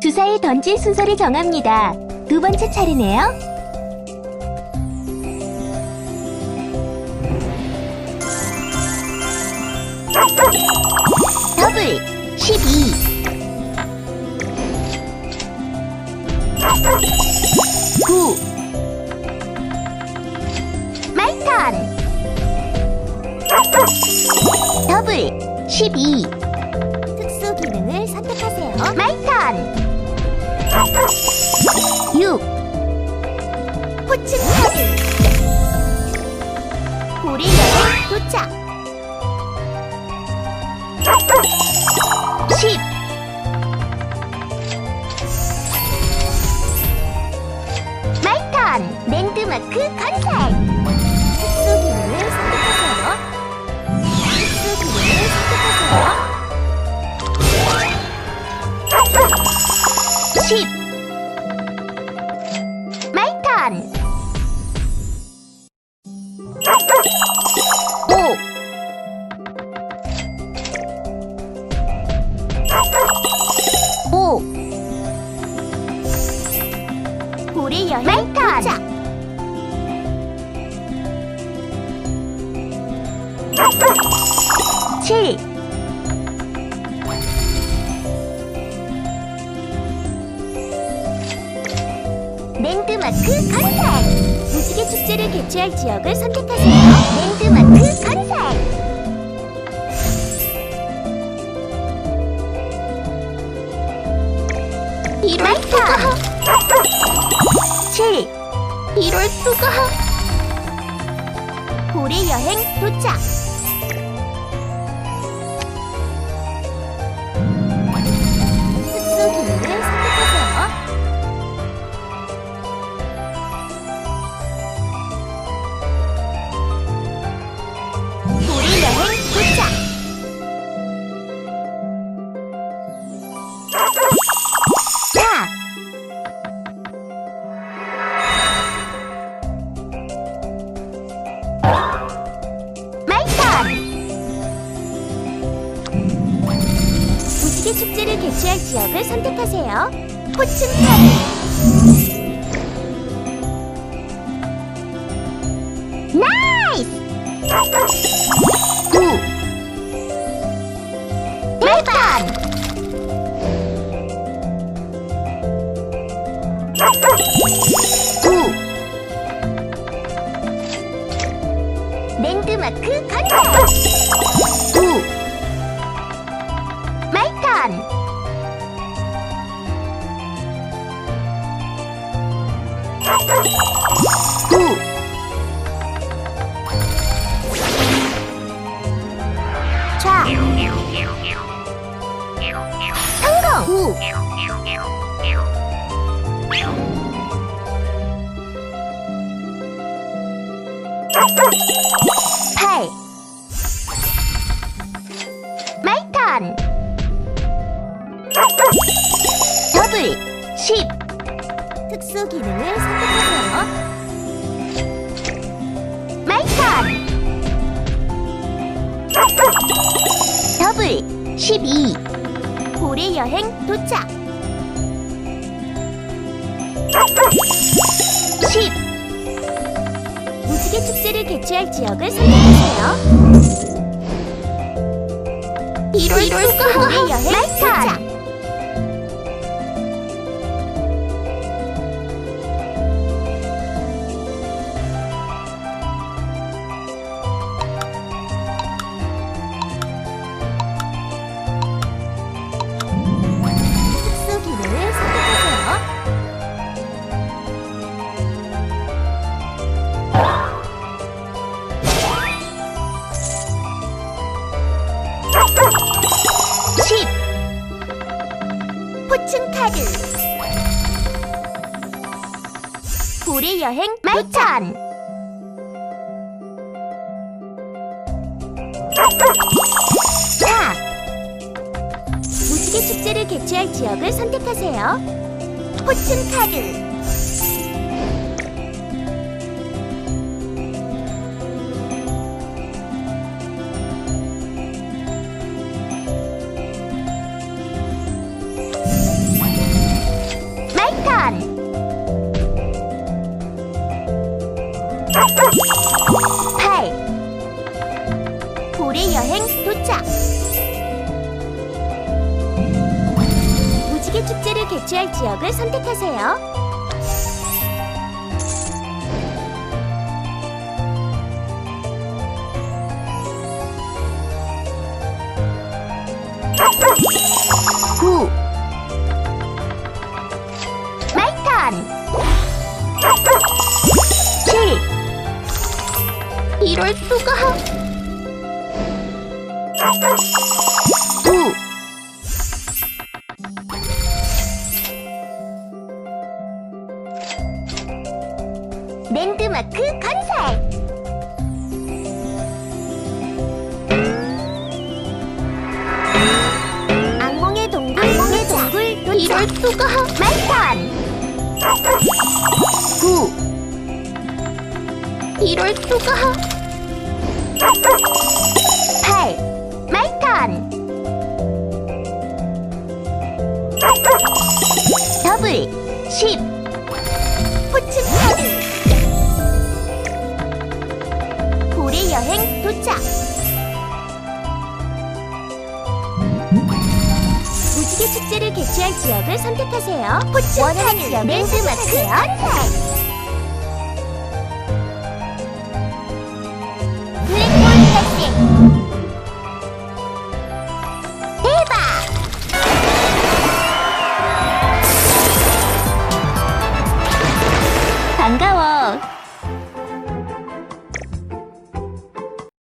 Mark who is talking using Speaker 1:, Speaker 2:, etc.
Speaker 1: 주사위 던질 순서를 정합니다. 두 번째 차례네요. 더블 12 9 마이 턴 더블 12 포츠 카드 여행 도착 10 마이턴 랜드마크 건설 선택하세요. 특수 기능을 선택하세요. 10 마이턴 고래 여행 마이턴 7 랜드마크 건설 무지개 축제를 개최할 지역을 선택하세요. 랜드마크 수가 7 이럴 수가. 고래 여행 도착 개최할 지역을 선택하세요. 포춘 카드 나이스! 9 마이턴 9 랜드마크 건설 9좌 성공 9 8 마이턴. 더블. 10 특수 기능을 선택하세요. 마이턴 더블 12 고래 여행 도착. 10 무지개 축제를 개최할 지역을 선택하세요. 이럴 수가 여 고래 여행 마이턴 자 무지개 축제를 개최할 지역을 선택하세요. 포춘 카드 여행 도착! 무지개 축제를 개최할 지역을 선택하세요. 구 마이턴 7 이럴 수가 구 랜드마크 건설 악몽의 동굴 악몽의 동굴 이럴 수가 마이턴 구. 이럴 수가 더블 십. 포츠 카드 고래 여행 도착. 무지개 축제를 개최할 지역을 선택하세요. 포츠 원하는 지역 랜드마크 건설 涵盖哦。